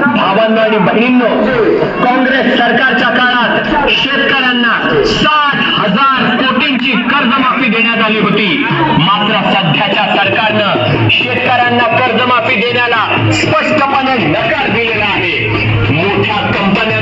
भावांनो आणि बहिणींनो काँग्रेस सरकारच्या काळात शेतकऱ्यांना साठ हजार कोटींची कर्जमाफी देण्यात आली होती. मात्र सध्याच्या सरकारनं शेतकऱ्यांना कर्जमाफी देण्याला स्पष्टपणे नकार दिलेला आहे. मोठ्या कंपन्या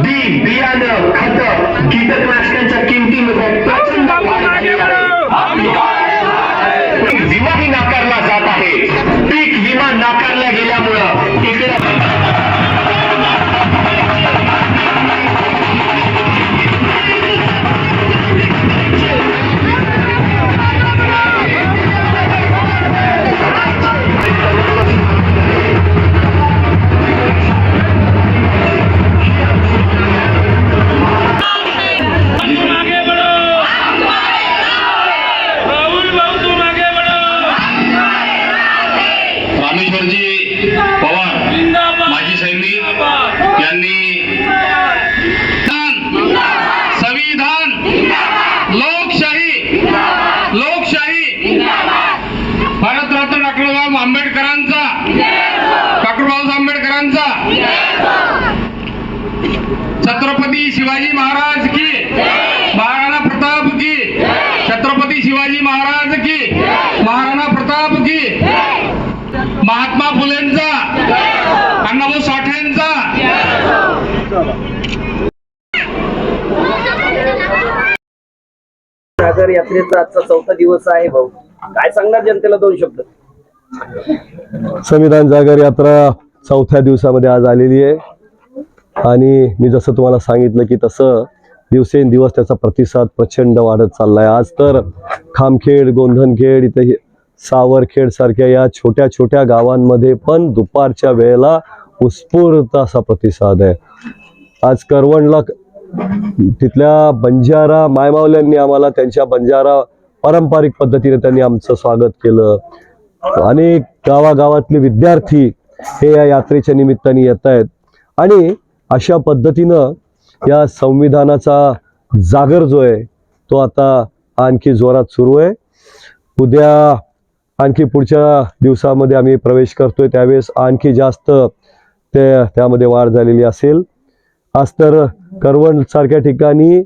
di piano kata kita kelaskan cakim tim berbentuk आंबेडकरांचा छत्रपती शिवाजी महाराज की. महाराणा प्रताप की. छत्रपती शिवाजी महाराज की. महाराणा प्रताप की. महात्मा फुलेंचा. अण्णाभाऊ साठेंचा. सागर यात्रेचा आजचा चौथा दिवस आहे भाऊ. काय सांगणार जनतेला दोन शब्द? संविधान जागर यात्रा चौथ्या दिवसामध्ये आज आलेली आहे. आणि मी जसं तुम्हाला सांगितलं की तसं दिवसेंदिवस त्याचा प्रतिसाद प्रचंड वाढत चाललाय. आज तर खामखेड गोंधनखेड इथे हे सावरखेड सारख्या या छोट्या छोट्या गावांमध्ये पण दुपारच्या वेळेला उत्स्फूर्त असा प्रतिसाद आहे. आज करवणला तिथल्या बंजारा मायमावल्यांनी आम्हाला त्यांच्या बंजारा पारंपरिक पद्धतीने त्यांनी आमचं स्वागत केलं. अनेक गावागावातले विद्यार्थी हे या यात्रेच्या निमित्ताने येत आहेत आणि अशा पद्धतीनं या संविधानाचा जागर जो आहे तो आता आणखी जोरात सुरू आहे. उद्या आणखी पुढच्या दिवसामध्ये आम्ही प्रवेश करतोय. त्यावेळेस आणखी जास्त ते त्यामध्ये वाढ झालेली असेल. आज तर करवण सारख्या ठिकाणी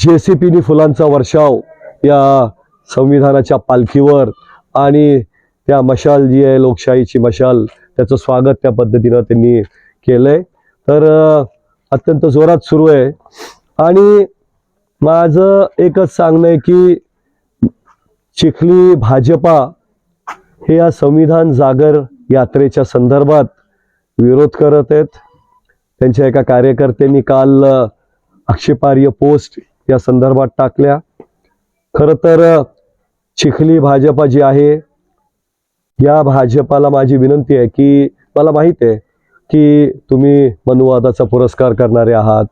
जेसीपीनी फुलांचा वर्षाव या संविधानाच्या पालखीवर आणि त्या मशाल जी आहे लोकशाहीची मशाल त्याचं स्वागत त्या पद्धतीनं त्यांनी केलंय. तर अत्यंत जोरात सुरू आहे. आणि माझं एकच सांगणं आहे की चिखली भाजपा हे या संविधान जागर यात्रेच्या संदर्भात विरोध करत आहेत. त्यांच्या एका कार्यकर्त्यांनी काल आक्षेपार्ह पोस्ट या संदर्भात टाकल्या. खरं तर चिखली भाजपा जी आहे या भाजपाला माझी विनंती आहे की मला माहीत आहे की तुम्ही मनुवादाचा पुरस्कार करणारे आहात.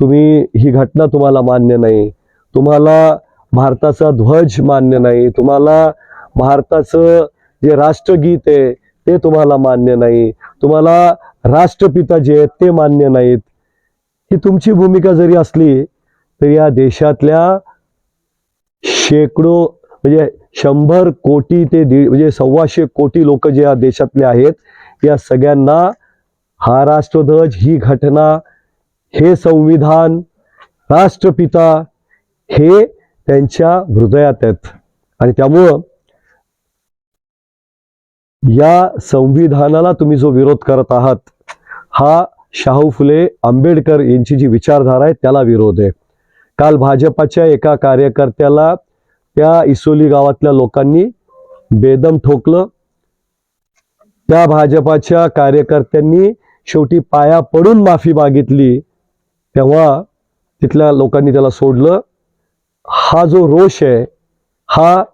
तुम्ही ही घटना तुम्हाला मान्य नाही. तुम्हाला भारताचा ध्वज मान्य नाही. तुम्हाला भारताचं जे राष्ट्रगीत आहे ते तुम्हाला मान्य नाही. तुम्हाला राष्ट्रपिता जे आहेत ते मान्य नाहीत. ही तुमची भूमिका जरी असली तर या देशातल्या शेकडो म्हणजे शंभर कोटी ते दीड म्हणजे सव्वाशे कोटी लोक जे या देशातले आहेत या सगळ्यांना हा राष्ट्रध्वज ही घटना हे संविधान राष्ट्रपिता हे त्यांच्या हृदयात आहेत. आणि त्यामुळं या संविधानाला तुम्ही जो विरोध करत आहात हा शाहू फुले आंबेडकर यांची जी विचारधारा आहे त्याला विरोध आहे. काल भाजपाच्या एका कार्यकर्त्याला त्या इसोली गावातल्या लोकांनी बेदम ठोकलं. त्या भाजपाच्या कार्यकर्त्यांनी शेवटी पाया पडून माफी मागितली. तेव्हा तिथल्या लोकांनी त्याला सोडलं. हा जो रोष आहे हा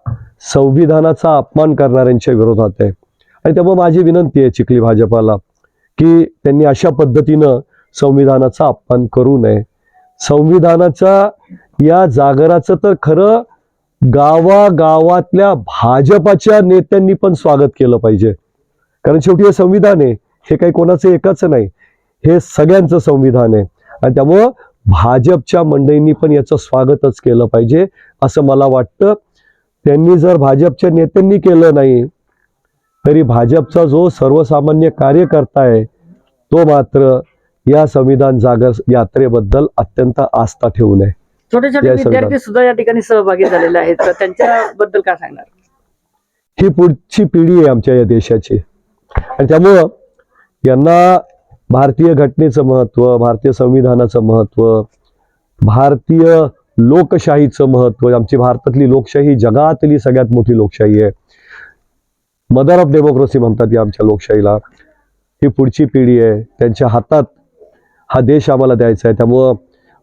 संविधानाचा अपमान करणाऱ्यांच्या विरोधात आहे. आणि त्यामुळे माझी विनंती आहे चिखली भाजपाला की त्यांनी अशा पद्धतीनं संविधानाचा अपमान करू नये. संविधानाचा या जागराचं तर खरं गावागावातल्या भाजपाच्या नेत्यांनी पण स्वागत केलं पाहिजे. कारण शेवटी हे संविधान आहे. हे काही कोणाचं एकच नाही. हे सगळ्यांचं संविधान आहे. आणि त्यामुळं भाजपच्या मंडळींनी पण याचं स्वागतच केलं पाहिजे असं मला वाटतं. त्यांनी जर भाजपच्या नेत्यांनी केलं नाही तरी भाजपचा जो सर्वसामान्य कार्यकर्ता आहे तो मात्र या संविधान जागर यात्रेबद्दल अत्यंत आस्था ठेवू नये छोटे छोटे. विद्यार्थी सुद्धा या ठिकाणी सहभागी झालेले आहेत. तर त्यांच्याबद्दल काय सांगणार? ही पुढची पिढी आहे आमच्या या देशाची. आणि त्यामुळं यांना भारतीय घटनेचं महत्त्व भारतीय संविधानाचं महत्त्व भारतीय लोकशाहीचं महत्त्व आमची भारतातली लोकशाही जगातली सगळ्यात मोठी लोकशाही आहे. मदर ऑफ डेमोक्रेसी म्हणतात या आमच्या लोकशाहीला. ही पुढची पिढी आहे. त्यांच्या हातात हा देश आम्हाला द्यायचा आहे. त्यामुळं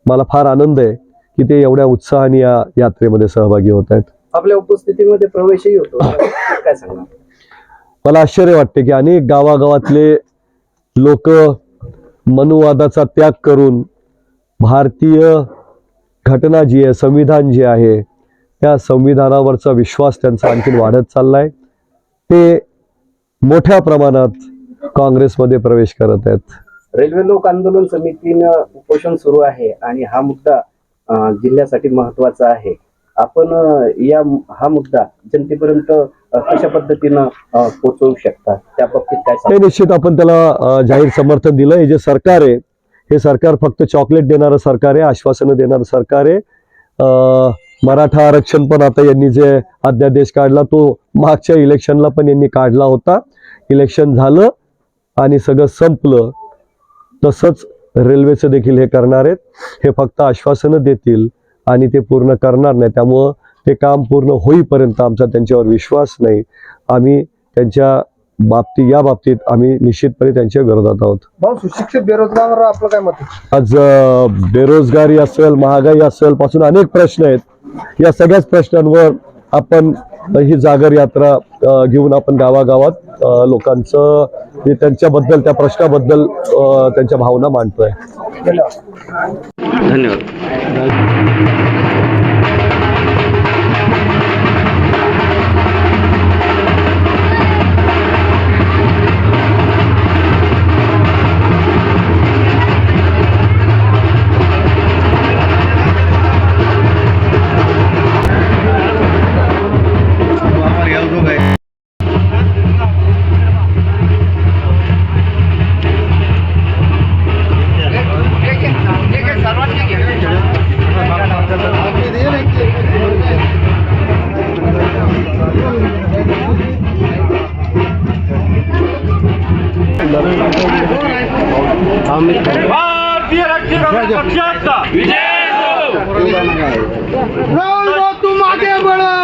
मला फार आनंद आहे. की ते एवढ्या उत्साहाने या यात्रेमध्ये सहभागी होत आहेत? आपल्या उपस्थितीमध्ये प्रवेशही होतो. काय सांगणार? मला आश्चर्य वाटते की अनेक गावागावातले लोक मनुवादाचा त्याग करून भारतीय घटना जी आहे संविधान जे आहे त्या संविधानावरचा विश्वास त्यांचा आणखीन वाढत चाललाय. ते मोठ्या प्रमाणात काँग्रेसमध्ये प्रवेश करत आहेत. रेल्वे लोक आंदोलन समितीनं उपोषण सुरू आहे आणि हा मुद्दा जिल्ह्यासाठी महत्त्वाचा आहे. आपण या हा मुद्दा जनतेपर्यंत कशा पद्धतीनं पोचवू पोहोचवू शकता? त्या बाबतीत काय निश्चित आपण त्याला जाहीर समर्थन दिलं. हे जे सरकार आहे हे सरकार फक्त चॉकलेट देणारं सरकार आहे आश्वासनं देणारं सरकार आहे. मराठा आरक्षण पण आता यांनी जे अध्यादेश काढला तो मागच्या इलेक्शनला पण यांनी काढला होता. इलेक्शन झालं आणि सगळं संपलं. तसंच रेल्वेचं देखील हे करणार आहेत. हे फक्त आश्वासनं देतील आणि ते पूर्ण करणार नाही. त्यामुळं ते काम पूर्ण होईपर्यंत आमचा त्यांच्यावर विश्वास नाही. आम्ही त्यांच्या बाबतीत या बाबतीत आम्ही निश्चितपणे त्यांच्या विरोधात आहोत. सुशिक्षित बेरोजगारांवर आपलं काय मत आज बेरोजगारी असेल महागाई असेल पासून अनेक प्रश्न आहेत. या सगळ्याच प्रश्नांवर आपण ही जागर यात्रा घेऊन आपण गावागावात लोकांचं त्यांच्याबद्दल त्या प्रश्नाबद्दल त्यांच्या भावना मांडतोय. धन्यवाद. काँग्रेस पक्षाचा विजय असो. राहुल भाऊ तुम आगे बढ़ो